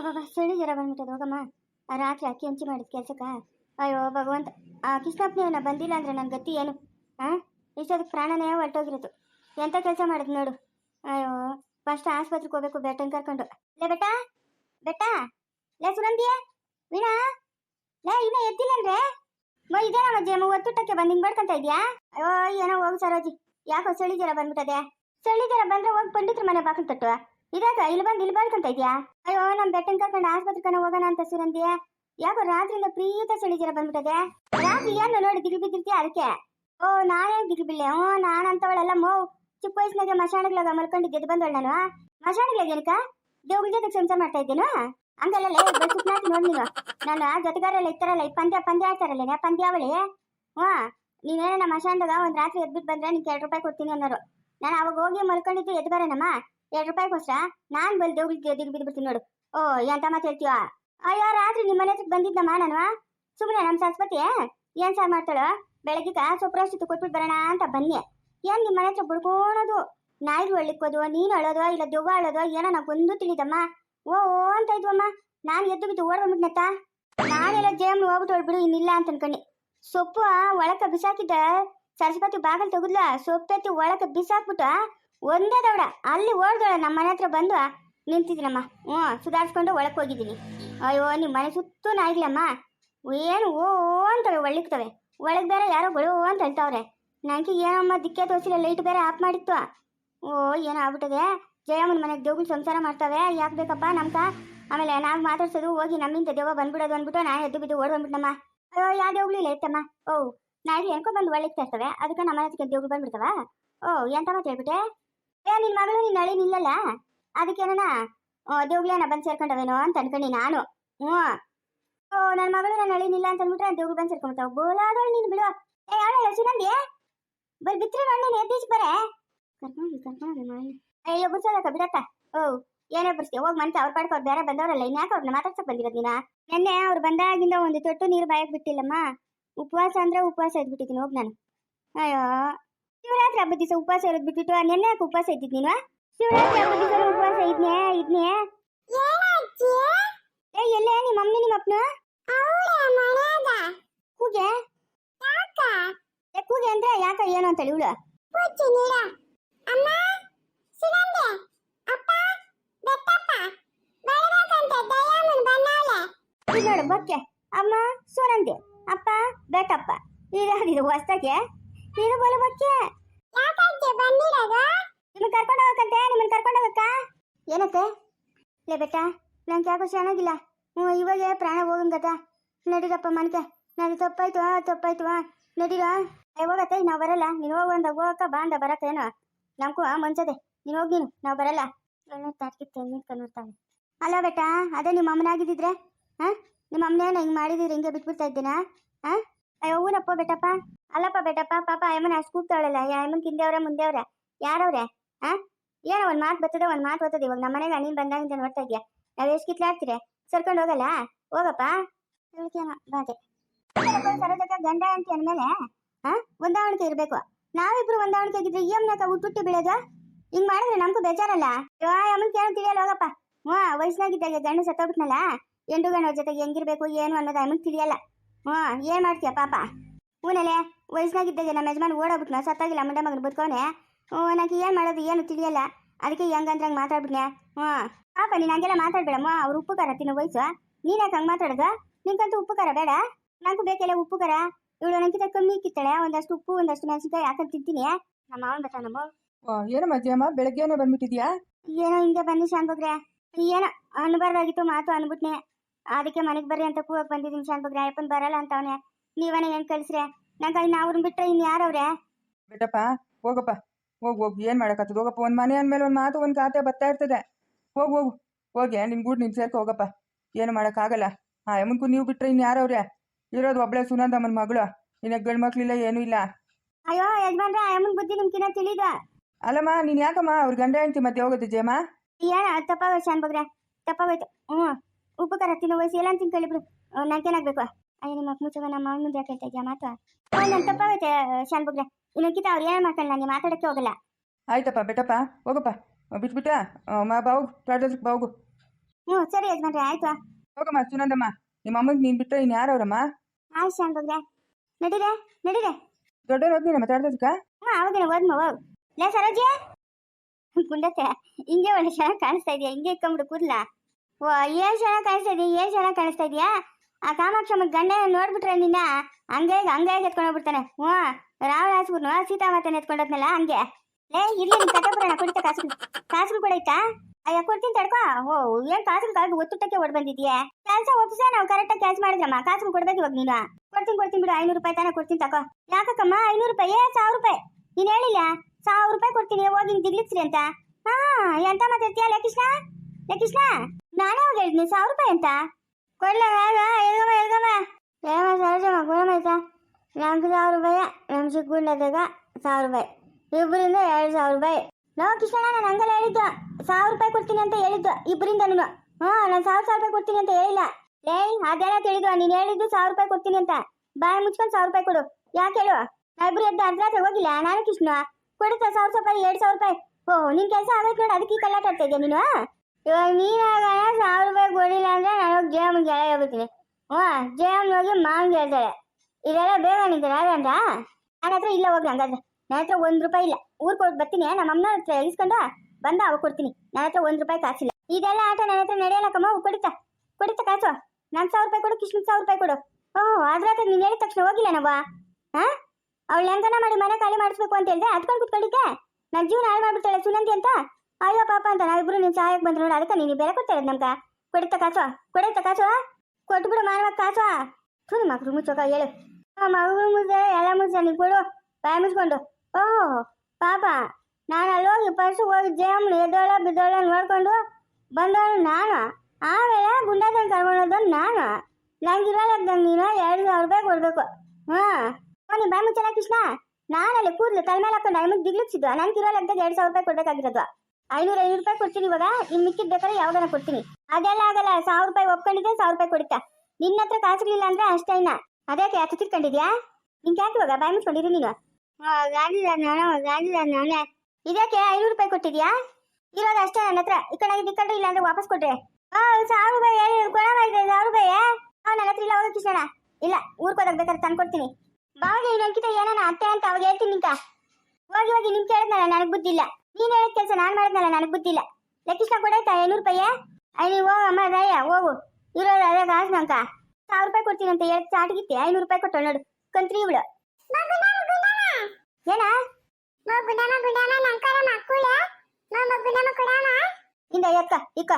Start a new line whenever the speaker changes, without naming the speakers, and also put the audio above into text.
ಅಬ್ಬಬ್ಬ ಚಳಿ ಜ್ವರ ಬಂದ್ಬಿಟ್ಟದ ಹೋಗಮ್ಮ. ರಾತ್ರಿ ಅಕ್ಕಿ ಹಂಚಿ ಮಾಡಿದ ಕೆಲಸಕ್ಕ. ಅಯ್ಯೋ, ಭಗವಂತ, ಆ ಕೃಷ್ಣಪ್ಪನೇ ಬಂದಿಲ್ಲ ಅಂದ್ರೆ ನನ್ನ ಗತಿ ಏನು? ಹಾಂ ಇಷ್ಟೊತ್ತಿಗೆ ಪ್ರಾಣನೇ ಹೊರಟೋಗಿರೋದು. ಎಂಥ ಕೆಲಸ ಮಾಡಿದ್ ನೋಡು. ಅಯ್ಯೋ, ಫಸ್ಟ್ ಆಸ್ಪತ್ರೆಗೆ ಹೋಗ್ಬೇಕು, ಬೆಟ್ಟನ್ ಕರ್ಕೊಂಡು. ಲೇ ಬೆಟ್ಟ ಬೆಟ್ಟ. ಲೇ ಸುನಂದಿಯ ವೀಣಾ. ಲೇ, ಇನ್ನ ಎದ್ದಿಲ್ಲ ಅಂದ್ರೆ ಮ ನಮ್ಮ ಮಜ್ಜಿ? ಅಮ್ಮ ಒತ್ತುಟ್ಟಕ್ಕೆ ಬಂದು ಹಿಂಗ್ ಬಡ್ಕೊಂತ ಇದ್ಯಾ? ಅಯ್ಯೋ, ಏನೋ ಹೋಗು ಸರೋಜಿ. ಯಾಕೋ ಚಳಿ ಜ್ವರ ಬಂದ್ಬಿಟ್ಟದೆ. ಚಳಿ ಜ್ವರ ಬಂದ್ರೆ ಹೋಗಿ ಪಂಡಿತರ ಮನೆ ಬಾಕಲ್ ತಟ್ಟು ಇದಾಕ ಇಲ್ಲಿ ಬಂದು ಇಲ್ಲಿ ಬಂದ್ಕೊಂತ ಇದ್ಯಾ? ಅಯ್ಯೋ, ನಮ್ ಬೆಟ್ಟನ್ ಕರ್ಕೊಂಡು ಆಸ್ಪತ್ರೆ ಕಣ ಹೋಗೋಣ ಅಂತ ಸುರಂದಿ ಯಾಕೋ ರಾತ್ರಿಯಿಂದ ಪ್ರೀತ ಚಳಿ ಜ್ವರ ಬಂದ್ಬಿಟ್ಟದೆ. ರಾತ್ರಿ ಏನು ನೋಡಿ ದಿಗಿ ಬಿದ್ದಿರ್ತೀಯ ಅದಕ್ಕೆ? ಓ ನಾನೇ ದಿಗಿ ಬಿಡ್ಲೆ? ಓ ನಾನಂತವಳೆಲ್ಲ ಮೋ. ಚಿಕ್ಕ ವಯಸ್ಸಿನಾಗೆ ಮಶಾಣಗ್ಲಾಗ ಮಲ್ಕೊಂಡಿದ್ದೆ ಬಂದವಳು ನಾನು. ಮಶಾಣಗ್ಲಾಗ ಏನಕ್ಕ? ದೇವ್ಗಳ ಜೊತೆ ಸಂಸಾರ ಮಾಡ್ತಾ ಇದ್ದೇನು? ಹಂಗಲ್ಲ ಸುಪ್ನಾತಿ ನೋಡಿ ನೀನು. ನಾನು ಜೊತೆಗಾರೆಲ್ಲ ಇರ್ತಾರಲ್ಲ, ಈ ಪಂದ್ಯ ಪಂದ್ಯ ಆಡ್ತಾರಲ್ಲ ಪಂದ್ಯಾವಳಿ? ಹ್ಞೂ. ನೀನೇನ ಮಶಾಣದಾಗ ಒಂದು ರಾತ್ರಿ ಎದ್ಬಿಟ್ಟು ಬಂದ್ರೆ ನಿಂಗೆ ಎರಡು ರೂಪಾಯಿ ಕೊಡ್ತೀನಿ ಅನ್ನೋರು. ನಾನು ಅವಾಗ ಹೋಗಿ ಮಲ್ಕೊಂಡಿದ್ದು ಎದ್ದು ಬರೋಣಮ್ಮ ಎರಡು ರೂಪಾಯಿಗೋಸ್ಕರ ನಾನು ಬಲ್ ದೇವ್ರಿಗೆ ದಿಗ್ ಬಿದ್ದು ಬಿಡ್ತೀನಿ ನೋಡು. ಓ, ಎಂತ ಮಾತು ಹೇಳ್ತೀವ ಅಯ್ಯೋ, ರಾತ್ರಿ ನಿಮ್ಮ ಮನೆ ಬಂದಿದ್ದಮ್ಮ ನಾನು ಸುಮ್ಮನೆ ನಮ್ಮ ಸರಸ್ವತಿ, ಏನ್ ಸಾರ್ ಮಾಡ್ತಾಳ? ಬೆಳಗ್ಗೆ ಸೊಪ್ರಾಶ್ಚಿತ್ತು ಕೊಟ್ಬಿಟ್ಟು ಬರೋಣ ಅಂತ ಬನ್ನಿ. ಏನ್ ನಿಮ್ಮ ಮನೆ ಹತ್ರ ಬುಡ್ಕೊಳೋದು? ನಾಯಿಗೆ ಒಳ್ಳಿಕ್ಕೋದು ನೀನು ಅಳೋದೋ ಇಲ್ಲ ದೆವ್ವ ಅಳೋದೋ ಏನೋ ನಾಗೊಂದು ತಿಳಿದಮ್ಮ ಓ ಓ, ಅಂತ ಇದ್ವಮ್ಮ. ನಾನು ಎದ್ದು ಬಿದ್ದು ಓಡ್ ಬಂದ್ಬಿಟ್ನತ್ತ ನಾನೆಲ್ಲ ಜೇಮ್ ಹೋಗ್ಬಿಟ್ಟು ಹೊಡ್ಬಿಡು ಇನ್ನಿಲ್ಲ ಅಂತ ಅನ್ಕೊಂಡಿ. ಸೊಪ್ಪು ಒಳಕ ಬಿಸಾಕಿದ್ದ. ಸರಸ್ವತಿ ಬಾಗಲ್ ತೆಗುದ್ಲ, ಸೊಪ್ಪೆತ್ತಿ ಒಳಕ ಬಿಸಾಕ್ಬಿಟ್ಟು. ಒಂದೇ ದೌಡ. ಅಲ್ಲಿ ಓಡ್ದೋಳ ನಮ್ಮ ಮನೆ ಹತ್ರ ಬಂದು ನಿಂತಿದ್ರಮ್ಮ ಹ್ಞೂ, ಸುಧಾರಿಸ್ಕೊಂಡು ಒಳಕ್ಕೆ ಹೋಗಿದ್ದೀನಿ. ಅಯ್ಯೋ ನಿಮ್ಮ ಮನೆ ಸುತ್ತೂ ನಾಯಿಗ್ಲಮ್ಮ ಏನು ಓ ಅಂತವೆ, ಒಳ್ಳಿಕ್ತವೆ. ಒಳಗೆ ಬೇರೆ ಯಾರೋ ಗೊಳು ಅಂತ ಹೇಳ್ತಾವ್ರೆ. ನನಗೆ ಏನಮ್ಮ ದಿಕ್ಕೆ ತೋರಿಸಿಲ್ಲ, ಲೈಟ್ ಬೇರೆ ಆಫ್ ಮಾಡಿತ್ತು. ಓ, ಏನೋ ಆಗ್ಬಿಟ್ಟದೆ. ಜಯಮ್ಮನ ಮನೆಗೆ ದೇವ್ಗಳು ಸಂಸಾರ ಮಾಡ್ತಾವೆ. ಯಾಕೆ ಬೇಕಪ್ಪ ನಮ್ಕ? ಆಮೇಲೆ ನಾವು ಮಾತಾಡ್ಸೋದು, ಹೋಗಿ ನಮ್ಮಿಂದ ದೇವ ಬಂದ್ಬಿಡೋದು ಅಂದ್ಬಿಟ್ಟು ನಾನು ಎದ್ದು ಬಿದ್ದು ಓಡ್ ಬಂದ್ಬಿಟ್ಟಮ್ಮ ಅಯ್ಯೋ, ಯಾವ ದೇವ್ಗಳು ಇಲ್ಲ ಇತ್ತಮ್ಮ? ಓ ನಾಯಿಗೆ ಎನ್ಕೊ ಬಂದು ಒಳ್ಳಿಕ್ತಾ ಇರ್ತವೆ. ಅದಕ್ಕೆ ನಮ್ಮ ಮನೆ ದೇವ್ಗಳು ಬಂದ್ಬಿಡ್ತಾವ? ಓ, ಎಂತ ಮಾತು ಹೇಳ್ಬಿಟ್ಟೆ? ಏ, ನಿನ್ ಮಗಳು ನಿನ್ನ ನಳಿ ನಿಲ್ಲಲ್ಲ ಅದಕ್ಕೇನ ದೇವ್ಗಳೇನ ಬಂದು ಸೇರ್ಕೊಂಡವೇನೋ ಅಂತ ಅನ್ಕೊಂಡಿ ನಾನು. ಹ್ಞೂ. ಓ ನನ್ನ ಮಗಳು ನನ್ನ ಅಳಿನಿಲ್ಲ ಅಂತ ಅಂದ್ಬಿಟ್ರೆ ದೇವ್ಗಳು ಬಂದು ಸೇರ್ಕೊಂಡ್ಬಿಡ್ತಾವ. ಬೋಲಾದವಳು ನೀನು ಬಿಡುವ ಏ ಅವಳ ಸುನಂದಿ ಬಲ್ ಬಿತ್ರಿ ಅಣ್ಣನ ಎದ್ದೀಸ್ ಬರೇ. ಕರ್ಕೊಂಡು ಕರ್ಕೊಂಡು ಮಾಡಿ ಅಯ್ಯೋ ಬಿಡ್ಸೋದಕ್ಕ ಬಿಡತ್ತ. ಓ, ಏನೇ ಬಿಡ್ಸ್ತೀಯ ಹೋಗ್ ಮನ್ಸ ಅವ್ರ ಪಾಡ್ಕ ಬೇರೆ ಬಂದವರಲ್ಲ, ಇನ್ಯಾಕೆ ಅವ್ರನ್ನ ಮಾತಾಡ್ಸಕ್ ಬಂದಿರೋದು ನೀನ? ನೆನ್ನೆ ಅವ್ರು ಬಂದಾಗಿಂದ ಒಂದು ತೊಟ್ಟು ನೀರು ಬಾಯಕ್ ಬಿಟ್ಟಿಲ್ಲಮ್ಮ. ಉಪವಾಸ ಅಂದ್ರೆ ಉಪವಾಸ ಇದ್ಬಿಟ್ಟಿದ್ದೀನಿ, ಹೋಗಿ ನಾನು. ಅಯ್ಯೋ. ಶಿವರಾತ್ರಿ ಹಬ್ಬದ ದಿವಸ ಉಪವಾಸ ಇರೋದು ಬಿಟ್ಬಿಟ್ಟು ನೆನ್ನೆ ಯಾಕೆ ಉಪವಾಸ ಇದ್ದಿದ್ದು ನೀನು? ಶಿವರಾತ್ರಿ ಹಬ್ಬದ ದಿವಸ ಉಪವಾಸ ಇದ್ನೇ? ಇದ್ನೇ? ಏ, ಎಲ್ಲೇ ನಿಮ್ಮ ಮಮ್ಮಿ ನಿಮ್ಮ ಅಪ್ಪನ ಕೂಗೆ? ಏ, ಕೂಗೆ ಅಂದ್ರೆ ಯಾಕ ಏನು ಅಂತ ಹೇಳಿ. ಇವಳು ನೋಡು, ಬಕ್ಕೆ. ಅಮ್ಮ, ಸೋನಂದೆ. ಅಪ್ಪ ಬೆಟ್ಟಪ್ಪ ಈಗ ಹೊಸ್ತಾಗೆ ಇದು ಬೋಲ ಬಕ್ಕೆ ನಿಮ್ಮನ್ನ ಕರ್ಕೊಂಡು ಹೋಗಕ್ಕಂತೆ ನಿಮ್ಮನ್ನ ಕರ್ಕೊಂಡು ಹೋಗಕ್ಕ. ಏನತ್ತೆ? ಲೇ ಬೆಟ್ಟ ನಂಗೆ ಯಾಕೋ ಚೆನ್ನಾಗಿಲ್ಲ ಹ್ಞೂ ಇವಾಗೆ ಪ್ರಾಣ ಹೋಗಂಗದ ನಡೀರಪ್ಪ ಮನ್ಕೆ. ನಾನು ತಪ್ಪಾಯ್ತು ತಪ್ಪಾಯ್ತು. ನಡೀರ? ಹೋಗತ್ತೆ ನಾವು ಬರಲ್ಲ. ನೀನು ಹೋಗು ಅಂದ ಹೋಗಕ್ಕ ಬಾ ಅಂದ ಬರತ್ತೇನೋ. ನಮ್ಗೂ ಮನ್ಸದೆ ನೀನು ಹೋಗಿ ನೀನು ನಾವು ಬರಲ್ಲ. ತಾಟ್ಕಿ ತೆಂಗಿನ ಅಲ್ಲ ಬೆಟ್ಟ ಅದೇ ನಿಮ್ಮ ಅಮ್ಮನಾಗಿದ್ದಿದ್ರೆ? ಹಾಂ? ನಿಮ್ಮ ಅಮ್ಮನೇನ ಹಿಂಗೆ ಮಾಡಿದಿರಿ ಹಿಂಗೆ ಬಿಟ್ಬಿಡ್ತಾ ಇದ್ದೀನಾ? ಹಾಂ? ಅಯ್ಯೋ ಊರಪ್ಪ ಬೇಟಪ್ಪ ಅಲ್ಲಪ್ಪ ಬೇಟಪ್ಪ ಪಾಪ ಅಯ್ಯಮ್ಮನ ಅಷ್ಟು ಕೂಗ್ತಾವಳಲ್ಲ ಅಮ್ಮನ ಹಿಂದೆವ್ರೆ ಮುಂದೆವ್ರ ಯಾರವ್ರೆ? ಹಾ ಏನೋ ಒಂದು ಮಾತು ಬರ್ತದೆ, ಒಂದು ಮಾತು ಬರ್ತದೆ ಇವಾಗ ನಮ್ಮ ಮನೆಗೆ ನೀನು ಬಂದಾಗ ನೋಡ್ತಾ ಇದೆಯಾ ನಾವು ಎಷ್ಟು ಕಿತ್ಲಾಡ್ತೀರಿ? ಸರ್ಕೊಂಡು ಹೋಗಲ್ಲ? ಹೋಗಪ್ಪ. ಬಾಧೆ ಗಂಡ ಅಂತ ಅಂದಮೇಲೆ ಹಾ ಹೊಂದಾವಣಿಕೆ ಇರಬೇಕು. ನಾವಿಬ್ರು ಹೊಂದಾವಣಿಕೆ ಆಗಿದ್ರೆ ಈ ಅಮ್ಮನಕ ಹುಟ್ಟುಟ್ಟಿ ಬೀಳೋದು? ಹಿಂಗ್ ಮಾಡಿದ್ರೆ ನಮಗೂ ಬೇಜಾರಲ್ಲ? ಅಮ್ಮನ್ ಕೇಳ್ತೀವಿ ತಿಳಿಯಲ್ಲ, ಹೋಗಪ್ಪ. ಹ್ಞೂ ವಯಸ್ಸಿನಾಗಿದ್ದಾಗ ಗಂಡ ಸತ್ತೋಗ್ಬಿಟ್ನಲ್ಲ? ಎಂಟು ಗಂಡ ಜೊತೆಗೆ ಹೆಂಗಿರ್ಬೇಕು, ಏನು ಅನ್ನೋದು ಅಮ್ಮನ್ ತಿಳಿಯಲ್ಲ. ಹ್ಞೂ ಏನ್ ಮಾಡ್ತೀಯ ಪಾಪ? ಹೂನಲೆ ವಯಸ್ಸಿನಾಗಿದ್ದಾಗ ನಮ್ಮ ಯಜಮಾನ್ ಓಡೋಗ್ಬಿಟ್ನ ಸತ್ತಾಗಿಲ್ಲ ಮುಂಡೆ ಮಗನ ಬದುಕೋನೆ. ಹ್ಞೂ ನನಗೆ ಏನು ಮಾಡೋದು ಏನು ತಿಳಿಯಲ್ಲ. ಅದಕ್ಕೆ ಹೆಂಗಂದ್ರೆ ಹಂಗೆ ಮಾತಾಡ್ಬಿಟ್ನೆ. ಹ್ಞೂ. ಪಾಪ ನೀನು ಹಂಗೆಲ್ಲ ಮಾತಾಡ್ಬೇಡಮ್ಮ ಅವ್ರು ಉಪ್ಪು ಖಾರ ತಿನ್ನೋ ವಯಸ್ಸು. ನೀನ್ ಯಾಕೆ ಹಂಗೆ ಮಾತಾಡೋದು? ನಿಂಗಂತೂ ಉಪ್ಪು ಖಾರ ಬೇಡ. ನಂಗೂ ಬೇಕೆಲ್ಲ ಉಪ್ಪು ಖಾರ. ಇವಳು ನನಗಿಂತ ಕಮ್ಮಿ ಕಿತ್ತಾಳೆ ಒಂದಷ್ಟು ಉಪ್ಪು ಒಂದಷ್ಟು ಮೆಣಸಿನ್ಕಾಯಿ ಹಾಕೊಂಡು ತಿಂತೀನಿ. ನಮ್ಮ ಮಾವನ್ ಬತ್ತ ನಮ್ಮ
ಏನಮ್ಮ ಅಜ್ಜಮ್ಮ ಬೆಳಗ್ಗೆನೆ ಬಂದ್ಬಿಟ್ಟಿದ್ಯಾ?
ಏನೋ ಹಿಂಗೆ ಬನ್ನಿ ಶಾನ್ಬಗ್ರೆ ಏನೋ ಅನ್ಬಾರ್ದಾಗಿತ್ತು ಮಾತು ಅನ್ಬಿಟ್ನೆ. ಅದಕ್ಕೆ ಮನೆಗೆ ಬರ್ರಿ ಅಂತ ಕೂಗಕ್ ಬಂದಿದ್ದೀನಿ ಶಾನ್ಬಗ್ರೆ ಅಯ್ಯಪ್ಪನ್ ಬರಲ್ಲ ಅಂತ ಅವನೇ. ನೀವನೇ ಏನ್ ಕಳ್ಸ್ರೆ? ನಂಗೆ ಇನ್ನು ಅವ್ರನ್ನ ಬಿಟ್ರೆ ಇನ್ನು ಯಾರವ್ರೆ?
ಬೇಟಪ್ಪ ಹೋಗಪ್ಪ. ಹೋಗು ಹೋಗು. ಏನು ಮಾಡೋಕ್ಕತ್ತದ ಹೋಗಪ್ಪ ಒಂದ್ ಮನೆ ಅಂದ್ಮೇಲೆ ಒಂದು ಮಾತು ಒಂದು ಖಾತೆ ಬರ್ತಾ ಇರ್ತದೆ. ಹೋಗು ಹೋಗು. ಹೋಗಿ ನಿಮ್ಮ ಗೂಡು ನೀನು ಸೇರ್ಕೊ ಹೋಗಪ್ಪ. ಏನು ಮಾಡಕ್ಕಾಗಲ್ಲ. ಹಾ ಯಮನ್ಕು ನೀವು ಬಿಟ್ರೆ ಇನ್ನು ಯಾರವ್ರೆ? ಇರೋದು ಒಬ್ಳೆ ಸುನಂದಮ್ಮನ ಮಗಳು. ನಿನ್ನ ಗಂಡು ಮಕ್ಳಿಲ್ಲ ಏನೂ ಇಲ್ಲ.
ಅಯ್ಯೋ ಯಜಮಾನ್ರೆ ಅಮ್ಮನ್ ಬುದ್ಧಿ ನಿಮ್ಗಿನ್ನ ತಿಳಿದ?
ಅಲ್ಲಮ್ಮ ನೀನ್ ಯಾಕಮ್ಮ ಅವ್ರ ಗಂಡ ಹೆಂಡತಿ ಮತ್ತೆ ಹೋಗೋದು ಜಯಮ್ಮ?
ಏನ ಶಾನ್ ಬಗ್ರೆ. ತಪ್ಪಾಗೋಯ್ತು. ಹ್ಞೂ ಉಪ್ಪು ಖಾರ ತಿನ್ನೋ ವಯಸ್ಸು ಎಲ್ಲ ಅಂತ ಕೇಳಿಬಿಡು ನಂಗೇನಾಗ್ಬೇಕು ಅಯ್ಯ ನಿಮ್ಮ ಮುಚ್ಚವ ನಮ್ಮ ಅವನ ಮುಂದೆ ಯಾಕೆ ಹೇಳ್ತಾ ಇದೆಯಾ ಮಾತು ನಾನು ತಪ್ಪಾಗೈತೆ ಶಾನ್ಬಗ್ರೆ ಇನ್ನೊಕ್ಕಿತ ಅವ್ರು ಏನು ಮಾಡ್ಕೊಂಡು ನಾನು ಮಾತಾಡಕ್ಕೆ ಹೋಗಲ್ಲ.
ಆಯ್ತಪ್ಪ ಬೆಟಪ್ಪ ಹೋಗಪ್ಪ. ಬಿಟ್ಬಿಟ್ಟ ಮಾ ಬಾವು ತೋಟದಕ್ಕೆ ಬಾವು
ಹ್ಞೂ ಸರಿ ಯಜಮಾನ್ರೆ ಆಯ್ತು.
ಹೋಗಮ್ಮ ಸುನಂದಮ್ಮ. ನಿಮ್ಮ ಅಮ್ಮಗೆ ನೀನು ಬಿಟ್ಟರೆ ಇನ್ನು ಯಾರವ್ರಮ್ಮ?
ಆಯ್ತು ಶಾನ್ ಬಗ್ಗೆ ನಡೀರೆ ನಡೀರೆ.
ದೊಡ್ಡವ್ರು ಹೋದ್ನಿ ಮಾತಾಡ್ದಕ್ಕ
ಹ್ಞೂ ಅವಾಗ ಓದ್ಮ ಹೋಗು. ಲೇ ಸರೋಜಿ! ಗುಂಡತ್ತೆ ಹಿಂಗೆ ಒಳ್ಳೆ ಚೆನ್ನಾಗಿ ಕಾಣಿಸ್ತಾ ಇದೆಯಾ? ಹಿಂಗೆ ಇಕ್ಕೊಂಬಿಡು ಕೂದ್ಲ. ಓ ಏನ್ ಚೆನ್ನಾಗಿ ಕಾಣಿಸ್ತಾ ಇದೆಯಾ ಏನ್ ಚೆನ್ನಾಗಿ ಕಾಣಿಸ್ತಾ ಇದೆಯಾ? ಆ ಕಾಮಾಕ್ಷಮ್ಮ ಗಂಡ ನೋಡ್ಬಿಟ್ರೆ ನಿನ್ನ, ಹಂಗೆ ಹಂಗೆ ಎತ್ಕೊಂಡು ಹೋಗ್ಬಿಡ್ತಾನೆ. ಹ್ಞೂ, ರಾವಣ ಹಾಸ್ಬಿಟ್ನು ಸೀತಾಮಾತನ ಎತ್ಕೊಂಡೋದ್ನಲ್ಲ ಹಂಗೆ. ಏ ಇರ್ಲಿ ಕತೆ ಬರೋಣ ಕುಡಿತ ಕಾಸು ಕಾಸುಗಳು ಕೂಡ ಅಯ್ಯ, ಕೊಡ್ತೀನಿ ತಡ್ಕೋ. ಓ, ಏನ್ ಕಾಸುಗಳು ಕಾಸು ಒತ್ತುಟ್ಟಕ್ಕೆ ಓಡ್ ಬಂದಿದ್ಯಾ ಕೆಲಸ ಒಪ್ಪಿಸ, ನಾವು ಕರೆಕ್ಟಾಗಿ ಕೆಲ್ಸ ಮಾಡಿದ್ರಮ್ಮ. ಕಾಸುಗಳು ಕೊಡ್ಬೇಕು ಇವಾಗ ನೀನು. ಕೊಡ್ತೀನಿ ಕೊಡ್ತೀನಿ ಬಿಡು, ಐನೂರು ರೂಪಾಯಿ ತಾನೇ ಕೊಡ್ತೀನಿ ತಕೋ. ಯಾಕಕ್ಕಮ್ಮ, ಐನೂರು ರೂಪಾಯಿ? ಏ, ಸಾವಿರ ರೂಪಾಯಿ. ನೀನ್ ಹೇಳಿಲ್ಲ? ಸಾವಿರ ರೂಪಾಯಿ ಕೊಡ್ತೀನಿ, ಹೋಗಿ ದಿಗ್ಲಿಕ್ಸ್ರಿ ಅಂತ. ಹಾ, ಎಂತ ಮಾತಾಡ್ತೀಯ ಲಕೃಷ್ಣ ಲಕೃಷ್ಣ ನಾನೇ ಹೋಗಿ ಹೇಳಿದ್ನಿ, ಸಾವಿರ ರೂಪಾಯಿ ಅಂತ? ಕೊಡ್ಲ ಎಲ್ಗಮ್ಮ ಎಲ್ಗಮ್ಮ? ಏನಮ್ಮ ಸಹಜಮ್ಮ ಗುಣಮ್ಮ ಆಯ್ತಾ? ನಮ್ಗೆ ಸಾವಿರ ರೂಪಾಯಿ ನಮ್ಮ ಚಿಕ್ಕಗುಂಡದಾಗ ಸಾವಿರ ರೂಪಾಯಿ. ಇಬ್ಬರಿಂದ ಎರಡು ಸಾವಿರ ರೂಪಾಯಿ. ನಾವು ಕಿಶಣ ನಾನು ಹಂಗಲ್ಲ ಹೇಳಿದ್ದು. ಸಾವಿರ ರೂಪಾಯಿ ಕೊಡ್ತೀನಿ ಅಂತ ಹೇಳಿದ್ದು ಇಬ್ಬರಿಂದ ಹ್ಞೂ, ನಾನು ಸಾವಿರ ಸಾವಿರ ರೂಪಾಯಿ ಕೊಡ್ತೀನಿ ಅಂತ ಹೇಳಿಲ್ಲ. ಲೇ, ಅದೆಲ್ಲ ತಿಳಿದು ನೀನು ಹೇಳಿದ್ದು ಸಾವಿರ ರೂಪಾಯಿ ಕೊಡ್ತೀನಿ ಅಂತ. ಬಾಯಿ ಮುಚ್ಕೊಂಡು ಸಾವಿರ ರೂಪಾಯಿ ಕೊಡು. ಯಾಕೆ ಹೇಳು? ನಾವಿಬ್ರು ಎದ್ದು ಅರ್ಧ ಹೋಗಿಲ್ಲ. ನಾನು ಕೃಷ್ಣ. ಕೊಡುತ್ತಾ ಸಾವಿರ ರೂಪಾಯಿ, ಎರಡು ಸಾವಿರ ರೂಪಾಯಿ? ಓಹ್, ನಿನ್ ಕೆಲಸ ಆಗೈತೆ ನೋಡಿ ಅದಕ್ಕೆ ಈ ಕಲ್ಲಾಟ ಇದೆಯಾ ನೀನು ಇವಾಗ ನೀನಾಗ ಸಾವಿರ ರೂಪಾಯಿ ಕೊಡಿಲ್ಲ ಅಂದ್ರೆ ನಾನು ಹೋಗಿ ಕೆಳಗೆ ಹೇಳ್ಬಿಡ್ತೀನಿ ಹ್ಞೂ ಜೇಮ್ ಹೋಗಿ ಮಾಮ್ ಹೇಳ್ತಾಳೆ ಇದೆಲ್ಲ ಬೇಗ ನಿಂಗೆ ಅಂತ? ನನ್ನ ಹತ್ರ ಇಲ್ಲ ಹೋಗ್ಲಿ ಹಂಗಾದ್ರೆ. ನನ್ನ ಹತ್ರ ಒಂದ್ ರೂಪಾಯಿ ಇಲ್ಲ. ಊರ್ ಕೊಟ್ಟು ಬರ್ತೀನಿ. ನಮ್ಮ ಅಮ್ಮನ ಹತ್ರ ಇಸ್ಕೊಂಡು ಬಂದ, ಅವಾಗ ಕೊಡ್ತೀನಿ. ನನ್ನ ಹತ್ರ ಒಂದ್ ರೂಪಾಯಿ ಕಾಸಿಲ್ಲ. ಇದೆಲ್ಲ ಆಟ ನನ್ನ ಹತ್ರ ನಡೆಯಲ್ಲಕ್ಕಮ್ಮ ಕೊಡಿತಾ. ಕೊಡಿತಾ ಕಾಸು. ನನ್ ಸಾವಿರ ರೂಪಾಯಿ ಕೊಡು ಕಿಶ್ಮಿಗೆ ಸಾವಿರ ರೂಪಾಯಿ ಕೊಡು. ಓಹ್ ಅದ್ರ ಹತ್ರ ನೀನು ಹೇಳಿದ ತಕ್ಷಣ ಹೋಗಿಲ್ಲ ನಾವ ಹಾ? ಅವಳು ಹೆಂಗನ ಮಾಡಿ ಮನೆ ಖಾಲಿ ಮಾಡಿಸ್ಬೇಕು ಅಂತ ಹೇಳಿದೆ ಅದ್ಕೊಂಡು ಕುತ್ಕೊಂಡಿದ್ದೆ. ನನ್ನ ಜೀವನ ಹಾಳು ಮಾಡ್ಬಿಡ್ತಾಳೆ ಸುನಂತಿ ಅಂತ. ಅಯ್ಯೋ ಪಾಪ ಅಂತ ನಾವಿಬ್ರು ನಿನ್ ಸಹಾಯಕ್ಕೆ ಬಂದ್ರು ನೋಡಿ, ಅದಕ್ಕೆ ನೀನು ಬೆಲೆ ಕೊಡ್ತಾ ಇರೋದು ನಮ್ಗೆ. ಕೊಡುತ್ತ ಕಾಸು? ಕೊಡುತ್ತ ಕಾಸು? ಕೊಟ್ಬಿಡು ಮಾನವ ಕಾಸು. ಥೂ ಮಕ್ಳು ಮುಚ್ಚೋಕ ಹೇಳು. ಮಗಳು ಮುದ್ದೆ ಎಲ್ಲ ಮುದ್ದೆ ನೀನು ಕೊಡು. ಬಾಯ ಮುಚ್ಕೊಂಡು. ಓಹ್ ಪಾಪ. ನಾನು ಅಲ್ಲಿ ಹೋಗಿ ಫಸ್ಟ್ ಹೋಗಿ ಜೇಮ್ ಎದ್ದೋಳ ಬಿದ್ದೋಳ ನೋಡ್ಕೊಂಡು ಬಂದವಳು ನಾನು. ಆಮೇಲೆ ಗುಂಡಾದಲ್ಲಿ ಕರ್ಕೊಂಡೋದು ನಾನು. ನಂಗಿರೋಲ್ಲ ನೀನು, ಎರಡು ಸಾವಿರ ರೂಪಾಯಿ ಕೊಡ್ಬೇಕು. ಹಾ ನೀನು ಬಾಯಿ ಮುಚ್ಚಲ್ಲ ಕೃಷ್ಣ? ನಾನಲ್ಲಿ ಕೂದಲು ತಲೆ ಮೇಲೆ ಹಾಕೊಂಡು ನಂಗೆ ಇರೋ ಲೆಕ್ಕದಾಗ ಎರಡು ಸಾವಿರ ರೂಪಾಯಿ ಕೊಡ್ಬೇಕಾಗಿರೋದು. ಐನೂರು ಐನೂರು ರೂಪಾಯಿ ಕೊಡ್ತೀನಿ ಇವಾಗ. ನಿಮ್ ಮಿಕ್ಕಿದ್ ಬೇಕಾದ್ರೆ ಯಾವ್ದಾನ ಕೊಡ್ತೀನಿ. ಅದೆಲ್ಲ ಆಗಲ್ಲ. ಸಾವಿರ ರೂಪಾಯಿ ಒಪ್ಕೊಂಡಿದ್ದೆ ಸಾವಿರ ರೂಪಾಯಿ ಕೊಡ್ತಾ ನಿನ್ನ ಹತ್ರ ಕಾಸುಗಳಿಲ್ಲ ಅಂದ್ರೆ ಅಷ್ಟೇ ಇನ್ನ. ಅದಕ್ಕೆ ಯಾಕೆ ತಿರ್ಕೊಂಡಿದ್ಯಾ? ನಿನ್ ಯಾಕೆ ಇವಾಗ ಬಾಯಿ ಮುಚ್ಕೊಂಡಿರಿ ನೀನು? ಇದಕ್ಕೆ ಐನೂರು ರೂಪಾಯಿ ಕೊಟ್ಟಿದ್ಯಾ? ಇರೋದು ಅಷ್ಟೇ ನನ್ನ ಹತ್ರ. ಈ ಕಡೆ ದಿಕ್ಕಂಡ್ರೆ ಇಲ್ಲ ಅಂದ್ರೆ ವಾಪಸ್ ಕೊಡ್ರೆ ಆ ಸಾವಿರ ರೂಪಾಯಿ ಇದೆ ಸಾವಿರ ರೂಪಾಯಿ ಆ ನನ್ನ ಹತ್ರ ಇಲ್ಲ ಹೋಗಿ ಕಿಸೋಣ ಇಲ್ಲ ಊರ್ಗೆ ಹೋದಾಗ ಬೇಕಾದ್ರೆ ತಂದ್ಕೊಡ್ತೀನಿ ಬಾವಾಗ ಇನ್ನೊಂದ್ಕಿತ ಏನಾನ ಅತ್ತೆ ಅಂತ ಅವಾಗ ಹೇಳ್ತೀನಿ ನಿಂತ ಹೋಗಿ ಹೋಗಿ ನಿನ್ ಕೇಳಿದ್ನಲ್ಲ ನನಗೆ ಬುದ್ಧಿ ಇಲ್ಲ. ನೀನ್ ಹೇಳಿದ ಕೆಲಸ ನಾನ್ ಮಾಡಿದ್ನಲ್ಲ ನನಗೆ ಗೊತ್ತಿಲ್ಲ ಲೆಕ್ಕಿಸ್ನ ಕೊಡಾಯ್ತಾ ಐನೂರು ರೂಪಾಯಿ ಐ ನೀವು ಹೋಗಮ್ಮ ದಯ್ಯ ಹೋಗು ಇರೋದು ಅದೇ ಕಾಸು ನಂಕ ಸಾವಿರ ರೂಪಾಯಿ ಕೊಡ್ತೀನಿ ಅಂತ ಹೇಳಿ ಚಾಟಿಗಿತ್ತೆ ಐನೂರು ರೂಪಾಯಿ ಕೊಟ್ಟು ನೋಡು ಕಂತ್ರಿ ಇವಳು ಏನ ಇಂದ ಎಕ್ಕ ಇಕ್ಕ